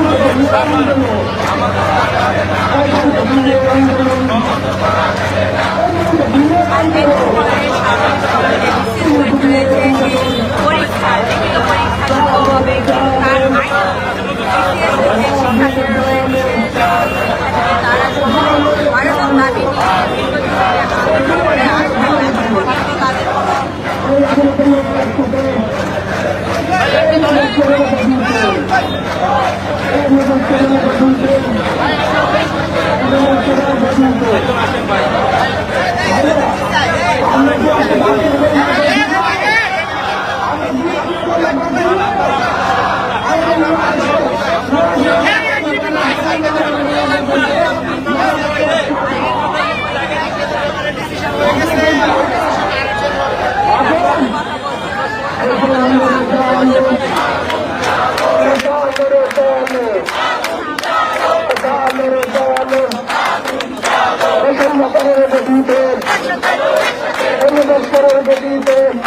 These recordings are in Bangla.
পরীক্ষা আমরা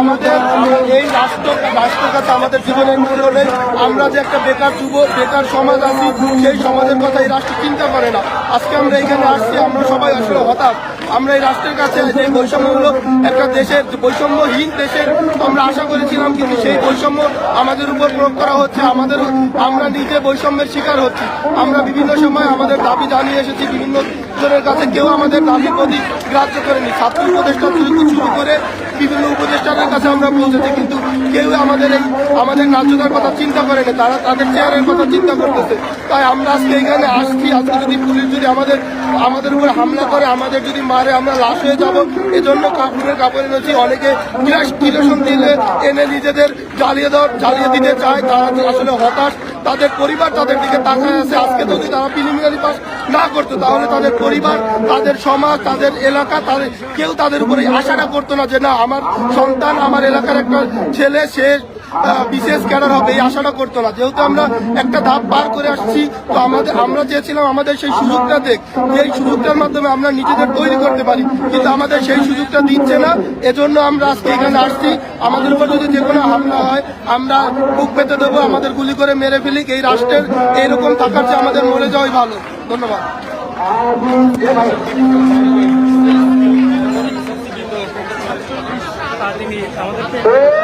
আমাদের এই রাষ্ট্র রাষ্ট্রের আমাদের জীবনের মূল আমরা যে একটা বেকার যুব, বেকার সমাজ আছি, সেই সমাজের কথা এই রাষ্ট্র চিন্তা করে না। আজকে আমরা এখানে আসছি, আমরা সবাই আসলে হতাশ। আমরা এই রাষ্ট্রের কাছে যে বৈষম্যমূলক একটা দেশের, বৈষম্যহীন দেশের আমরা আশা করেছিলাম, কিন্তু সেই বৈষম্য আমাদের উপর প্রয়োগ করা হচ্ছে। আমাদের আমরা নিজে বৈষম্যের শিকার হচ্ছি। আমরা বিভিন্ন সময় আমাদের দাবি জানিয়ে এসেছি, বিভিন্ন জনের কাছে কেউ আমাদের দাবি প্রতি গ্রাহ্য করেনি। ছাত্র উপদেষ্টা শুরু করে বিভিন্ন উপদেষ্টাদের কাছে আমরা পৌঁছেছি, কিন্তু কেউ আমাদের এই, আমাদের ন্যায্যতার কথা চিন্তা করেনি, তারা তাদের চেয়ারের কথা চিন্তা করতেছে। তাই আমরা আজকে এখানে আসছি, আজকে যদি পুলিশ যদি আমাদের আমাদের উপরে হামলা করে, আমাদের যদি মারে, আমরা লাশ হয়ে যাব। এজন্য কাপড়ের কাপড় এনেছি, অনেকে কিরোসন দিলে এনে নিজেদের জ্বালিয়ে দেওয়ার জ্বালিয়ে দিতে চায়, তারা আসলে হতাশ। তাদের পরিবার তাদের দিকে তাকায় আছে। আজকে যদি তারা প্রিলিমিনারি পাস না করতো, তাহলে তাদের পরিবার, তাদের সমাজ, তাদের এলাকা, তাদের কেউ তাদের উপরে আশাটা করতো না যে, না, আমার সন্তান, আমার এলাকার একটা ছেলে, সে বিশেষ ক্যাডার হবে, এই আশাটা করতো না। যেহেতু আমরা একটা ধাপ পার করে আসছি, তো আমাদের আমরা চেয়েছিলাম আমাদের সেই সুযোগটা দেখ। এই সুযোগটার মাধ্যমে আমরা নিজেদের তৈরি করতে পারি। কিন্তু আমাদের সেই সুযোগটা দিচ্ছে না। এজন্য আমরা আজকে এখানে আসছি। আমাদের উপর যদি যে কোনো হামলা হয়, আমরা বুক পেতে দেবো, আমাদের গুলি করে মেরে ফেলি। এই রাষ্ট্রের এইরকম থাকার যে আমাদের মরে যাওয়াই ভালো। ধন্যবাদ। শুধু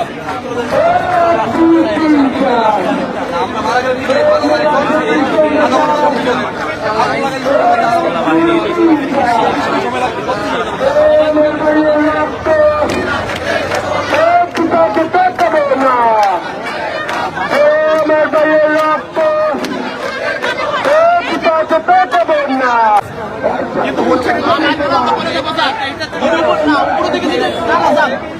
আছে বিভিন্ন ধরনের পুষ্টি থেকে শুরু